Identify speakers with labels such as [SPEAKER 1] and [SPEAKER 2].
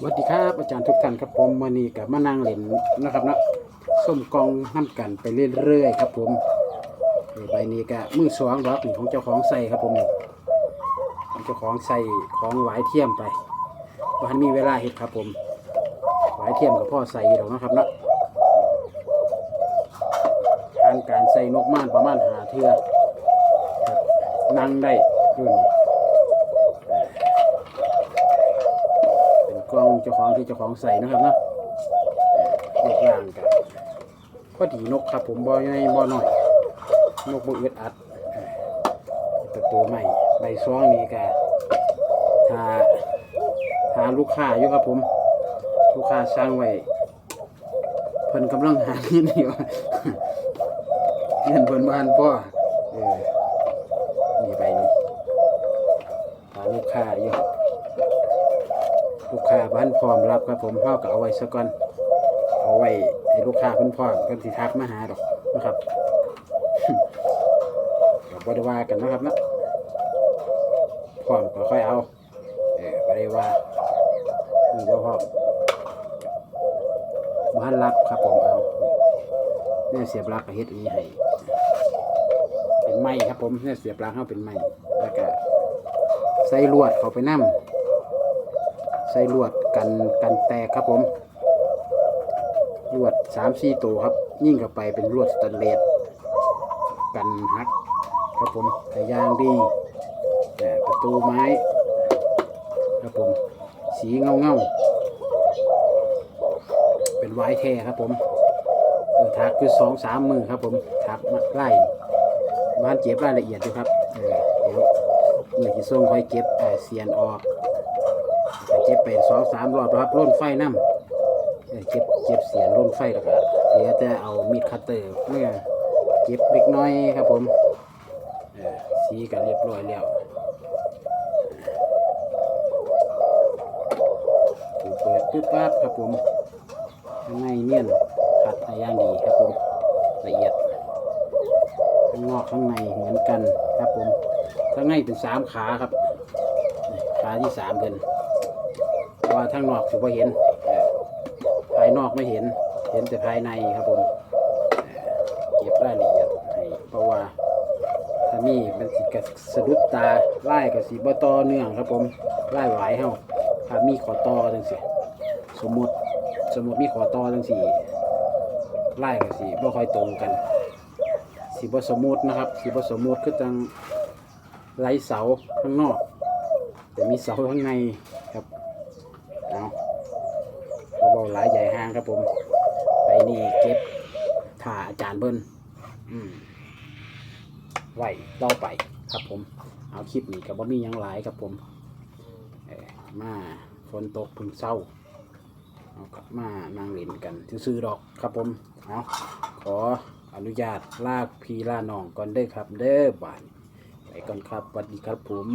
[SPEAKER 1] สวัสดีครับอาจารย์ทุกท่านครับผมวันนี้กับมานั่งเล่นนะครับนะส้มกองน้ำกันไปเรื่อยๆครับผมใบนี้ก็มือสองดอกนี่ของเจ้าของใส่ครับผมของเจ้าของใส่ของหวายเทียมไปวันมีเวลาเห็ดครับผมหวายเทียมกับพ่อใส่อยู่หรอกนะครับนะการการใส่นกม่านประมาณหาเทือนั่งได้รุ่น เป็นกล้องเจ้าของที่เจ้าของใส่นะครับเนาะเอ่อลูกล่างกันพอดีนกครับ ผมบ่อใหญ่บ่อน้อย นกบ่อึดอัดเอ่อแต่ตัวใหม่ใบซองนี่ก็ถ้าหาลูกค้าอยู่ครับผม ลูกค้าสร้างไว้เพิ่นกำลังหาเงินอยู่เงินเพิ่นบ้านพ่อเออนี่ใบนี้หาลูกค้าอยู่ ลูกค้าบ้านพร้อมรับครับผมพ่อก็เอาไว้ซะก่อนเอาไว้ให้ลูกค้าเพิ่นพร้อมเพิ่นสิทักมาหาดอกนะครับก็บ่ได้ว่ากันนะครับนะพร้อมก็ค่อยเอาเออบ่ได้ว่าเออบ่พร้อมบ้านรับครับผมเอาเนี่ยเสียบลากก็เฮ็ดอันนี้ให้เป็นไม้ครับผมเนี่ยเสียบลักเฮาเป็นไม้แล้วก็ใส่ลวดเข้าไปนำ ใส่ลวดกันกันแตกครับผมลวดสามสี่ตัวครับ ยิ่งเข้าไปเป็นลวดสแตนเลสกันหักครับผมแต่ยางดีแต่ประตูไม้ครับผมสีเงาเงาเป็นไว้แท้ครับผมเออทักคือสองสามมือครับผมทักมาไล่บ้านเก็บรายละเอียดด้วยครับเดี๋ยวเมื่อที่ส่งค่อยเก็บเสียนออก เจ็บไปสองสามรอบครับร่นไฟน้ำเจ็บเจ็บเสียงร่นไฟแล้วก็เดี๋ยวจะเอามีดคัตเตอร์เมื่อเจ็บเล็กน้อยครับผมสีกันเรียบร้อยแล้วถูกเปิดปึ๊บปั๊บครับผมข้างในเนียนขัดอย่างดีครับผมละเอียดข้างนอกข้างในเหมือนกันครับผมข้างในเป็นสามขาครับขาที่สามเป็น เพราะว่าทางนอกถือว่าเห็นภายนอกไม่เห็น เห็นแต่ภายในครับผมเก็บรายละเอียดให้เพราะว่าถ้ามีมันสิกระสะดุดตาไล่กับสีบตอเนื่องครับผมไล่ไหวเฮาถ้ามีขอตอจังสิสมมติสมมติมีขอตอจังสี่ไล่กับสีบ่ค่อยตรงกันสีบสมมุตินะครับสีบสมมุติคือจังไร้เสาข้างนอก แต่มีเสาข้างในครับ เอาเบาๆหลายใหญ่ห้างครับผม ไปนี่เก็บถ่าอาจารย์เบิ้ลอืมไหวต่อไปครับผม เอาคลิปนี้กับบ่มียังหลายครับผมมาฝนตกพึ่งเศร้าเอากลับมานั่งเล่นกันซื้อๆดอกครับผมเอาขออนุญาตลากพี่ลาน้องก่อนเด้อครับ เด้อบานไปก่อนครับสวัสดีครับผม